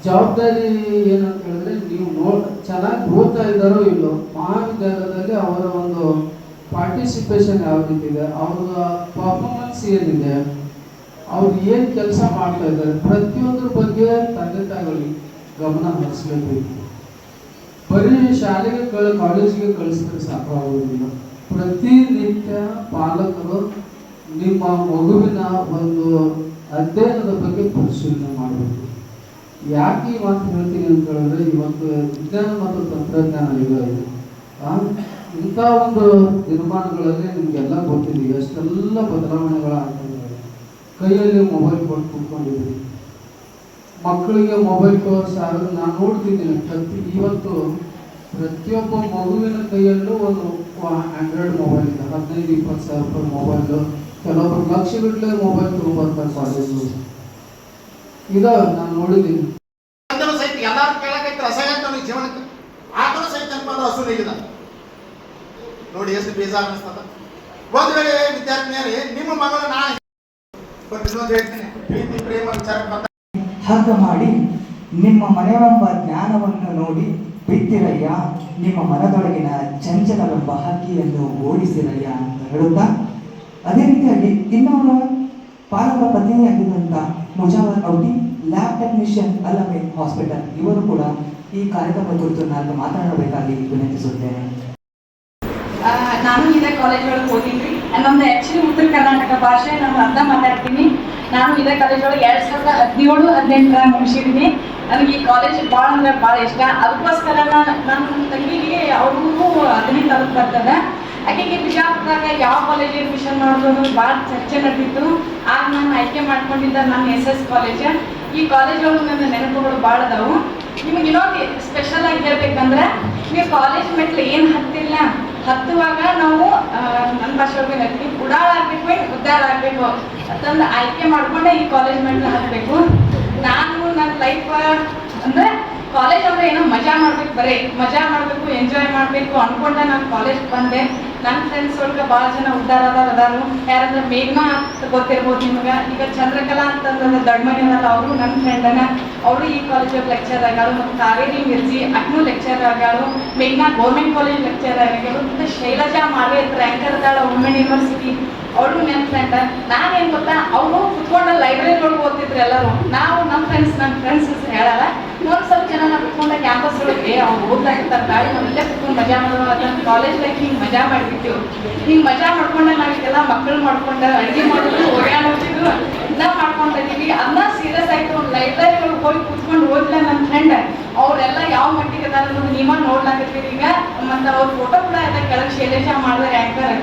ಜವಾಬ್ದಾರಿ ಏನಂತ ಹೇಳಿದ್ರೆ, ನೀವು ನೋಡ್, ಚೆನ್ನಾಗಿ ಓದ್ತಾ ಇದ್ದಾರೋ ಇಲ್ಲೋ ಮಹಾವಿದ್ಯಾಲಯದಲ್ಲಿ ಅವರ ಒಂದು ಪಾರ್ಟಿಸಿಪೇಷನ್ ಯಾವ ರೀತಿ ಇದೆ, ಅವರ ಪರ್ಫಾರ್ಮೆನ್ಸ್ ಏನಿದೆ, ಅವ್ರು ಏನು ಕೆಲಸ ಮಾಡ್ತಾ ಇದ್ದಾರೆ, ಪ್ರತಿಯೊಂದ್ರ ಬಗ್ಗೆ ತಂದೆ ತಾಯಿಗಳಿಗೆ ಗಮನ ಹರಿಸ್ಲೇಬೇಕು. ಬರೀ ಶಾಲೆಗೆ ಕಾಲೇಜಿಗೆ ಕಳಿಸಿದ್ರೆ ಸಾಕಾಗುವುದಿಲ್ಲ ಪ್ರತಿನಿತ್ಯ ಪಾಲಕರು ನಿಮ್ಮ ಮಗುವಿನ ಒಂದು ಅಧ್ಯಯನದ ಬಗ್ಗೆ ಪರಿಶೀಲನೆ ಮಾಡಬೇಕು. ಯಾಕೆ ಈ ಮಾತು ಹೇಳ್ತೀನಿ ಅಂತ ಹೇಳಿದ್ರೆ ಇವತ್ತು ವಿಜ್ಞಾನ ಮತ್ತು ತಂತ್ರಜ್ಞಾನ ಯುಗ ಇದೆ ಇಂಥ ಒಂದು ನಿರ್ಮಾಣಗಳಲ್ಲಿ ನಿಮಗೆಲ್ಲ ಗೊತ್ತಿದೆ, ಎಷ್ಟೆಲ್ಲ ಬದಲಾವಣೆಗಳಾಗ್ತಾ ಇದ್ದಾವೆ ಕೈಯಲ್ಲಿ ಮೊಬೈಲ್ ಕೊಟ್ಟು ಕೂತ್ಕೊಂಡಿದ್ದೀವಿ ಮಕ್ಕಳಿಗೆ ಮೊಬೈಲ್ ಕವರ್ಸ್ ಆಗೋದು ನಾನು ನೋಡ್ತಿದ್ದೀನಿ. ಪ್ರತಿ ಇವತ್ತು ಪ್ರತಿಯೊಬ್ಬ ಮಗುವಿನ ಕೈಯಲ್ಲೂ ಒಂದು ಆಂಡ್ರಾಯ್ಡ್ ಮೊಬೈಲ್ ಇದೆ. ಹದಿನೈದು, ಇಪ್ಪತ್ತು ಸಾವಿರ ರೂಪಾಯಿ ಮೊಬೈಲು ಕೆಲವೊಬ್ರು ಲಕ್ಷಗಟ್ಟಲೆ ಮೊಬೈಲ್ ತಗೊಂಡ್ಬರ್ತಾರೆ ಕಾಲೇಜು ಇದ ನಾನು ನೋಡಿದ್ದೀನಿ. ಸಹಿತ ಆತನು ಸಹಿತ ನೋಡಿ ಎಷ್ಟು ಬೇಜಾರ್ ಅನಿಸ್ತದ. ಒಂದ್ ವೇಳೆ ವಿದ್ಯಾರ್ಥಿನಿಯರೇ, ನಿಮ್ಮ ಮಗಳು ನಾ ಬಟ್ ಇನ್ನೊಂದು ಹೇಳ್ತೀನಿ, ಪ್ರೀತಿ, ಪ್ರೇಮ ವಿಚಾರ ಹಗ್ಗ ಮಾಡಿ ನಿಮ್ಮ ಮನೆಯೆಂಬ ಜ್ಞಾನವನ್ನು ನೋಡಿ, ಬಿತ್ತಿರಯ್ಯ, ನಿಮ್ಮ ಮನದೊಳಗಿನ ಚಂಚಲವೆಂಬ ಹಕ್ಕಿಯನ್ನು ಓಡಿಸಿರಯ್ಯ ಅಂತ ಹೇಳುತ್ತಾ, ಅದೇ ರೀತಿಯಾಗಿ ಇನ್ನೊಬ್ಬ ಪಾಲಕರ ಪ್ರತಿನಿಧಿಯಾಗಿದ್ದಂಥ ಮುಜಾವರ್ ಔಟಿ, ಲ್ಯಾಬ್ ಟೆಕ್ನಿಷಿಯನ್ ಅಲ್ಲಮೆ ಹಾಸ್ಪಿಟಲ್, ಇವರು ಕೂಡ ಈ ಕಾರ್ಯಕ್ರಮದ ಕುರಿತು ನಾನು ಮಾತನಾಡಬೇಕಾಗಿ ವಿನಂತಿಸುತ್ತೇನೆ. ನಾನು ಇದೇ ಕಾಲೇಜ್ ಒಳಗೆ ಹೋಗಿದ್ವಿ ನಮ್ದು ಆ್ಯಕ್ಚುಲಿ ಉತ್ತರ ಕರ್ನಾಟಕ ಭಾಷೆ, ನಾನು ಅರ್ಧ ಮಾತಾಡ್ತೀನಿ. ನಾನು ಇದೇ ಕಾಲೇಜ್ ಒಳಗೆ ಎರಡು ಸಾವಿರದ ಹದಿನೇಳು, ಹದಿನೆಂಟರ ಮುಗಿಸಿದ್ದೀನಿ. ನನಗೆ ಈ ಕಾಲೇಜ್ ಭಾಳ ಅಂದ್ರೆ ಭಾಳ ಇಷ್ಟ. ಅದಕ್ಕೋಸ್ಕರ ನಾನು ನನ್ನ ತಂಗಿಗೆ ಅವ್ರಿಗೂ ಹದಿನೈದು ತಾಲೂಕು ಬರ್ತದೆ. ಆಕೆಗೆ ಬಿಜಾಪುರದಾಗ ಯಾವ ಕಾಲೇಜ್ ಅಡ್ಮಿಷನ್ ಮಾಡೋದು ಭಾಳ ಚರ್ಚೆ ನಡೆದಿತ್ತು. ಆಗ ನಾನು ಆಯ್ಕೆ ಮಾಡ್ಕೊಂಡಿದ್ದ ನನ್ನ ಎಸ್ ಎಸ್ ಕಾಲೇಜ್ ಈ ಕಾಲೇಜ್ ಒಳಗೆ ನನ್ನ ನೆನಪುಗಳು ಭಾಳ ಅದಾವು. ನಿಮಗೆ ಇನ್ನೊಂದು ಸ್ಪೆಷಲ್ ಆಗಿ ಹೇಳ್ಬೇಕಂದ್ರೆ, ನೀವು ಕಾಲೇಜ್ ಮೆಟ್ಲು ಏನು ಹತ್ತಿಲ್ಲ ಹತ್ತುವಾಗ ನಾವು ನನ್ನ ಭಾಷೆ ಒಳಗೆ ಹೇಳ್ತೀವಿ ಉಡಾಳ ಆಗ್ಬೇಕು, ಏನು ಉದ್ದಾರ ಆಗ್ಬೇಕು ಅಂತಂದು ಆಯ್ಕೆ ಮಾಡ್ಕೊಂಡೆ ಈ ಕಾಲೇಜ್ ಮೆಂಟ್ ಹತ್ತಬೇಕು ನಾನು ನನ್ನ ಲೈಫ್ ಅಂದ್ರೆ ಕಾಲೇಜ್ ಅಂದ್ರೆ ಏನೋ ಮಜಾ ಮಾಡ್ಬೇಕು, ಬರೀ ಮಜಾ ಮಾಡಬೇಕು ಎಂಜಾಯ್ ಮಾಡಬೇಕು ಅನ್ಕೊಂಡೆ ನಾನು ಕಾಲೇಜ್ ಬಂದೆ. ನನ್ನ ಫ್ರೆಂಡ್ಸ್ ಒಳಗೆ ಭಾಳ ಜನ ಉದ್ದಾರ ಅದಾರ, ಅದಾರು. ಯಾರಂದ್ರೆ ಮೇಘನಾ ಅಂತ ಗೊತ್ತಿರ್ಬೋದು ನಿಮ್ಗೆ. ಈಗ ಚಂದ್ರಕಲಾ ಅಂತಂದ್ರೆ ದೊಡ್ಡಮನಿ ಅದಾರ ಅವರು ನನ್ನ ಫ್ರೆಂಡನ ಅವರು ಈ ಕಾಲೇಜ್ ಲೆಕ್ಚರ್ ಆಗ್ಯಾರು ಮತ್ತು ಕಾವೇರಿ ಮಿರ್ಜಿ ಅಟ್ನೂ ಲೆಕ್ಚರ್ ಆಗ್ಯಾರು ಮೇಘನಾ ಗೌರ್ಮೆಂಟ್ ಕಾಲೇಜ್ ಲೆಕ್ಚರ್ ಆಗ್ಯಾರು ಮತ್ತು ಶೈಲಜಾ ಮಾವೆ ರ್ಯಾಂಕರ್ ಅದಾಳ ವುಮೆನ್ ಯೂನಿವರ್ಸಿಟಿ ಅವಳು ಫ್ರೆಂಡ್ ನಾನೇನು ಗೊತ್ತಾ ಅವರು ಕುತ್ಕೊಂಡ ಲೈಬ್ರರಿ ಒಳಗೆ ಓದ್ತಿದ್ರು ಎಲ್ಲರೂ. ನಾವು ನಮ್ಮ ಫ್ರೆಂಡ್ಸ್ ನಮ್ಮ ಫ್ರೆಂಡ್ಸ್ ಹೇಳಲ್ಲ. ಇನ್ನೊಂದು ಸ್ವಲ್ಪ ಜನ ನಾವು ಕುತ್ಕೊಂಡ ಕ್ಯಾಂಪಸ್ ಒಳಗೆ ಅವ್ರು ಓದ್ಲಾಗಿರ್ತಾರೆ ಗಾಳಿ ನಾವೆಲ್ಲೇ ಕುತ್ಕೊಂಡು ಮಜಾ ಮಾಡೋದು ಕಾಲೇಜ್ ಲೈಫ್ ಹಿಂಗೆ ಮಜಾ ಮಾಡಿಬಿಟ್ಟು ಹಿಂಗೆ ಮಜಾ ಮಾಡ್ಕೊಂಡೆ ನಾವು ಇದೆಲ್ಲ ಮಕ್ಕಳು ಮಾಡ್ಕೊಂಡು ಅಡುಗೆ ಮಾಡಿದ್ರು ಓಡಾಡ್ತಿದ್ರು ಎಲ್ಲ ಮಾಡ್ಕೊಂಡಿದ್ದೀವಿ ಸೀರಿಯಸ್ ಆಯ್ತು ಒಂದು ಲೈಬ್ರರಿ ಒಳಗೆ ಹೋಗಿ ಕುತ್ಕೊಂಡು ಓದಿಲ್ಲ ನನ್ನ ಫ್ರೆಂಡ್ ಅವರೆಲ್ಲ ಯಾವ ಮಟ್ಟಿಗೆ ಅದಾರ ಅನ್ನೋದು ನೀವ ನೋಡ್ಲಾಕತ್ತೀರಿ ಈಗ ಮತ್ತು ಅವ್ರ ಫೋಟೋ ಕೂಡ ಎಲ್ಲ ಕೆಳಗೆ ಶೈಲೇಶ ಮಾಡಿದ್ರೆ ಆ್ಯಂಕರ್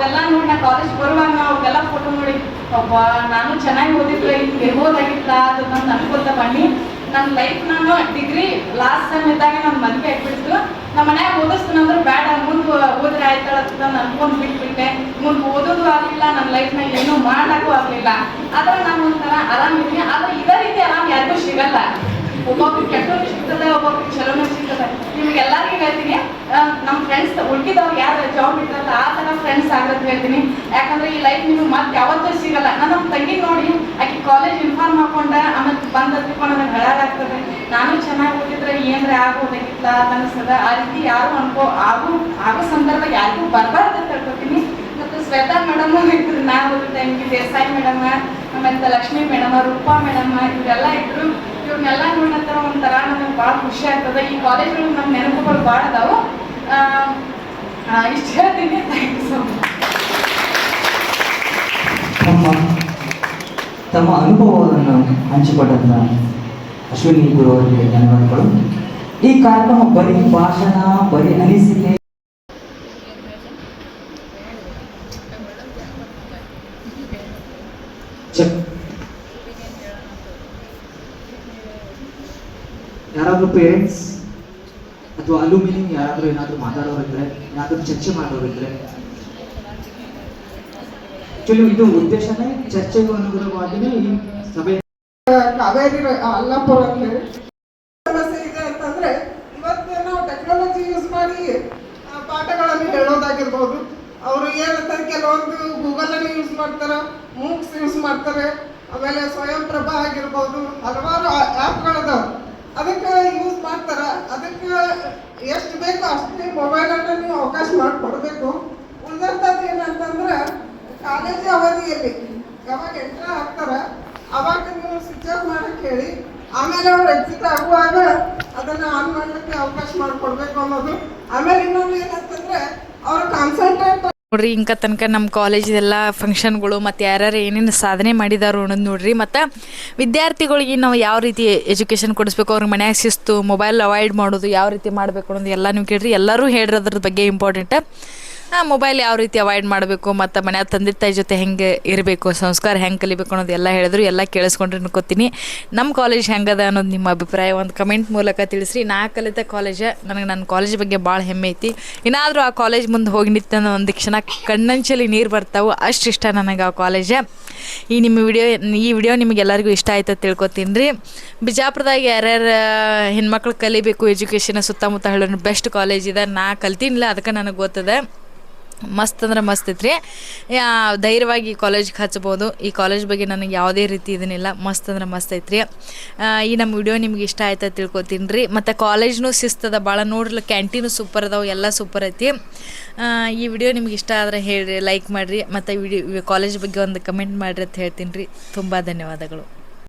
ಅವ್ರದೆಲ್ಲ ನೋಡಿ ನಾ ಕಾಲೇಜ್ ಬರುವಾಗ ಅವೆಲ್ಲ ಫೋಟೋ ನೋಡಿ ಒಬ್ಬ ನಾನು ಚೆನ್ನಾಗಿ ಓದಿದ್ರೆ ಹಿಂಗೆ ಇರ್ಬೋದಾಗಿತ್ತ ಅದು ನಂದು ಅನ್ಕೊತ ಬನ್ನಿ. ನನ್ನ ಲೈಫ್ ನಾನು ಡಿಗ್ರಿ ಲಾಸ್ಟ್ ಸೆಮ್ ಇದ್ದಾಗ ನನ್ನ ಮದುವೆ ಆಗ್ಬಿಡ್ತು. ನಮ್ಮ ಮನ್ಯಾಗ ಓದಿಸ್ತಾನಂದ್ರೆ ಬ್ಯಾಡ, ಮುಂದೆ ಓದ್ರೆ ಆಯ್ತಾಳ ಅಂತ ಅನ್ಕೊಂಡ್ ಬಿಟ್ಬಿಟ್ಟೆ. ಮುಂದೆ ಓದೋದು ಆಗಲಿಲ್ಲ ನನ್ನ ಲೈಫ್ನಾಗ ಏನೂ ಮಾಡಕ್ಕೂ ಆಗಲಿಲ್ಲ. ಆದ್ರೆ ನಾನು ಒಂಥರ ಆರಾಮಿದ್ದೀನಿ ಆದ್ರೆ ಇದೇ ರೀತಿ ಆರಾಮ್ ಯಾರಿಗೂ ಸಿಗಲ್ಲ. ಒಬ್ಬೊಬ್ರು ಕೆಟ್ಟೋನು ಸಿಗ್ತದೆ ಒಬ್ಬೊಬ್ರು ಚಲೋನು ಸಿಗ್ತದೆ. ನಿಮ್ಗೆ ಎಲ್ಲರಿಗೂ ಹೇಳ್ತೀನಿ ನಮ್ಮ ಫ್ರೆಂಡ್ಸ್ ಉಳ್ಕಿದವ್ರು ಯಾರು? ಜಾಬ್ ಇಟ್ಟಲ್ಲ ಆ ಥರ ಫ್ರೆಂಡ್ಸ್ ಆಗೋದು ಹೇಳ್ತೀನಿ. ಯಾಕಂದ್ರೆ ಈ ಲೈಫ್ ನಿಮ್ಗೆ ಮತ್ತೆ ಯಾವತ್ತೂ ಸಿಗಲ್ಲ. ನಾನು ನಮ್ಮ ತಂಗಿ ನೋಡಿ, ಆಕೆ ಕಾಲೇಜ್ ಇನ್ಫಾರ್ಮ್ ಮಾಡ್ಕೊಂಡ ಆಮೇಲೆ ಬಂದ ತಿಳ್ಕೊಂಡು ನನಗೆ ಹೇಳಾಗ್ತದೆ ನಾನು ಚೆನ್ನಾಗಿ ಓದಿದ್ರೆ ಏನ್ರ ಆಗೋದಾಗಿತ್ತ ಅಂತ ಅನಿಸ್ತದ ಆ ರೀತಿ ಯಾರು ಅನ್ಕೋ, ಆಗೋ ಆಗೋ ಸಂದರ್ಭ ಯಾರಿಗೂ ಬರಬಾರ್ದು ಅಂತ ಹೇಳ್ಕೊತೀನಿ ಮತ್ತು ಶ್ವೇತಾ ಮೇಡಮ್ ಇದ್ರು. ನಾನು ಓದಿದ ದೇಸಾಯಿ ಮೇಡಮ್ ಆಮೇಲೆ ಲಕ್ಷ್ಮೀ ಮೇಡಮ್ ರೂಪಾ ಮೇಡಮ್ ಇವರೆಲ್ಲ ಇದ್ರು. ಇವ್ರನ್ನೆಲ್ಲ ನೋಡ್ಲತ್ತಾರ ಒಂಥರ ನನಗೆ ಭಾಳ ಖುಷಿ ಆಗ್ತದೆ. ಈ ಕಾಲೇಜ್ಗಳು ನಮ್ಮ ನೆನಪುಗಳು ಭಾಳ ಅದಾವು. ಇಷ್ಟು ಹೇಳ್ತೀನಿ ಥ್ಯಾಂಕ್ ಯು ಸೊ ಮಚ್ ತಮ್ಮ ತಮ್ಮ ಅನುಭವವನ್ನು ಹಂಚಿಕೊಂಡಂತ ಅಶ್ವಿನಿ ಗುರು ಅವರಿಗೆ ಧನ್ಯವಾದಗಳು ಈ ಕಾರ್ಯಕ್ರಮ ಬರೀ ಭಾಷಣ ಬರೀ ಅನಿಸಿಕೆ ಚೆಕ್ ಯಾರಾದರೂ ಪೇರೆಂಟ್ಸ್ ಅಥವಾ ಅಲ್ಯೂಮಿನಿ ಯಾರಾದರೂ ಏನಾದರೂ ಮಾತಾಡೋರಿದ್ರೆ ಏನಾದರೂ ಚರ್ಚೆ ಮಾಡೋರಿದ್ರೆ. ಆಕ್ಚುಲಿ ಇದು ಉದ್ದೇಶನೇ ಚರ್ಚೆಗೂ ಅನುಗುಣವಾಗಿನೇ ಈ ಸಭೆ. ಕಾವೇರಿ ಅಲ್ಲಾಪುರ ಸಮಸ್ಯೆ ಇದೆ ಅಂತಂದ್ರೆ, ಇವತ್ತು ನಾವು ಟೆಕ್ನಾಲಜಿ ಯೂಸ್ ಮಾಡಿ ಪಾಠಗಳನ್ನು ಹೇಳೋದಾಗಿರ್ಬೋದು. ಅವರು ಏನಂತಾರೆ, ಕೆಲವೊಂದು ಗೂಗಲ್ ಅಲ್ಲಿ ಯೂಸ್ ಮಾಡ್ತಾರ ಮೂಕ್ಸ್ ಯೂಸ್ ಮಾಡ್ತಾರೆ, ಆಮೇಲೆ ಸ್ವಯಂ ಪ್ರಭಾ ಆಗಿರ್ಬೋದು, ಹಲವಾರು ಆ್ಯಪ್ಗಳದಾವ ಅದಕ್ಕೆ ಯೂಸ್ ಮಾಡ್ತಾರ. ಅದಕ್ಕೆ ಎಷ್ಟು ಬೇಕೋ ಅಷ್ಟೇ ಮೊಬೈಲನ್ನು ನೀವು ಅವಕಾಶ ಮಾಡಿಕೊಡ್ಬೇಕು. ಉಳಿದಂಥದ್ದು ಏನಂತಂದ್ರೆ, ಕಾಲೇಜು ಅವಧಿಯಲ್ಲಿ ಯಾವಾಗ ಎಂಟ್ರ ಹಾಕ್ತಾರ ಅವಾಗ ನೀವು ಸ್ವಿಚ್ ಆಫ್ ಮಾಡಕ್ಕೆ ಹೇಳಿ, ಆಮೇಲೆ ಅವ್ರು ಎಕ್ಸಿಟ್ ಆಗುವಾಗ ಅದನ್ನು ಆನ್ ಮಾಡ್ಲಿಕ್ಕೆ ಅವಕಾಶ ಮಾಡಿಕೊಡ್ಬೇಕು ಅನ್ನೋದು. ಆಮೇಲೆ ಇನ್ನೊಂದು ಏನಂತಂದ್ರೆ, ಅವ್ರು ಕಾನ್ಸಂಟ್ರೇಟ್ ನೋಡ್ರಿ, ಇಂಕ ತನಕ ನಮ್ಮ ಕಾಲೇಜ್ದೆಲ್ಲ ಫಂಕ್ಷನ್ಗಳು ಮತ್ತು ಯಾರ್ಯಾರು ಏನೇನು ಸಾಧನೆ ಮಾಡಿದಾರು ಅನ್ನೋದು ನೋಡ್ರಿ. ಮತ್ತು ವಿದ್ಯಾರ್ಥಿಗಳಿಗೆ ನಾವು ಯಾವ ರೀತಿ ಎಜುಕೇಷನ್ ಕೊಡಿಸ್ಬೇಕು, ಅವ್ರಿಗೆ ಮನ್ಯಾಗ ಶಿಸ್ತು ಮೊಬೈಲ್ ಅವಾಯ್ಡ್ ಮಾಡೋದು, ಯಾವ ರೀತಿ ಮಾಡಬೇಕು ಅನ್ನೋದು ಎಲ್ಲ ನೀವು ಕೇಳ್ರಿ. ಎಲ್ಲರೂ ಹೇಳ್ರಿ ಅದ್ರ ಬಗ್ಗೆ ಇಂಪಾರ್ಟೆಂಟ್ ಮೊಬೈಲ್ ಯಾವ ರೀತಿ ಅವಾಯ್ಡ್ ಮಾಡಬೇಕು, ಮತ್ತು ಮನ್ಯಾಗ ತಂದೆ ತಾಯಿ ಜೊತೆ ಹೆಂಗೆ ಇರಬೇಕು, ಸಂಸ್ಕಾರ ಹೆಂಗೆ ಕಲಿಬೇಕು ಅನ್ನೋದು ಎಲ್ಲ ಹೇಳಿದ್ರು, ಎಲ್ಲ ಕೇಳಿಸ್ಕೊಂಡ್ರೆ ಅನ್ಕೋತೀನಿ. ನಮ್ಮ ಕಾಲೇಜ್ ಹೆಂಗದ ಅನ್ನೋದು ನಿಮ್ಮ ಅಭಿಪ್ರಾಯ ಒಂದು ಕಮೆಂಟ್ ಮೂಲಕ ತಿಳಿಸ್ರಿ. ನಾ ಕಲಿತ ಕಾಲೇಜ್ ನನಗೆ ನನ್ನ ಕಾಲೇಜ್ ಬಗ್ಗೆ ಭಾಳ ಹೆಮ್ಮೆ ಐತಿ. ಏನಾದರೂ ಆ ಕಾಲೇಜ್ ಮುಂದೆ ಹೋಗಿ ನಿಂತ ಒಂದು ಕ್ಷಣ ಕಣ್ಣಂಚಲಿ ನೀರು ಬರ್ತಾವೆ, ಅಷ್ಟು ಇಷ್ಟ ನನಗೆ ಆ ಕಾಲೇಜ್ ಈ ನಿಮ್ಮ ವಿಡಿಯೋ ಈ ವಿಡಿಯೋ ನಿಮಗೆ ಎಲ್ಲರಿಗೂ ಇಷ್ಟ ಆಯ್ತು ತಿಳ್ಕೊತೀನಿ ರೀ ಬಿಜಾಪುರದಾಗ ಯಾರ್ಯಾರು ಹೆಣ್ಮಕ್ಳು ಕಲಿಬೇಕು, ಎಜುಕೇಶನ್ ಸುತ್ತಮುತ್ತ ಹೇಳೋಣ ಬೆಸ್ಟ್ ಕಾಲೇಜ್ ಇದೆ. ನಾ ಕಲ್ತೀನಿಲ್ಲ ಅದಕ್ಕೆ ನನಗೆ ಗೊತ್ತದೆ. ಮಸ್ತ್ ಅಂದ್ರೆ ಮಸ್ತ್ ಐತ್ರಿ. ಧೈರ್ಯವಾಗಿ ಕಾಲೇಜ್ಗೆ ಹಚ್ಬೋದು. ಈ ಕಾಲೇಜ್ ಬಗ್ಗೆ ನನಗೆ ಯಾವುದೇ ರೀತಿ ಇದನ್ನಿಲ್ಲ. ಮಸ್ತ್ ಅಂದ್ರೆ ಮಸ್ತ್ ಐತ್ರಿ. ಈ ನಮ್ಮ ವಿಡಿಯೋ ನಿಮ್ಗೆ ಇಷ್ಟ ಆಯ್ತಾ ತಿಳ್ಕೊತೀನಿ ರೀ. ಮತ್ತು ಕಾಲೇಜ್ನೂ ಶಿಸ್ತದ ಭಾಳ ನೋಡ್ಲಿ ಕ್ಯಾಂಟೀನು ಸೂಪರ್ ಅದಾವೆ. ಎಲ್ಲ ಸೂಪರ್ ಐತಿ. ಈ ವಿಡಿಯೋ ನಿಮ್ಗೆ ಇಷ್ಟ ಆದರೆ ಹೇಳ್ರಿ ಲೈಕ್ ಮಾಡಿರಿ. ಮತ್ತು ವಿಡಿಯೋ ಕಾಲೇಜ್ ಬಗ್ಗೆ ಒಂದು ಕಮೆಂಟ್ ಮಾಡಿರಿ ಅಂತ ಹೇಳ್ತೀನಿ ರೀ. ತುಂಬ ಧನ್ಯವಾದಗಳು.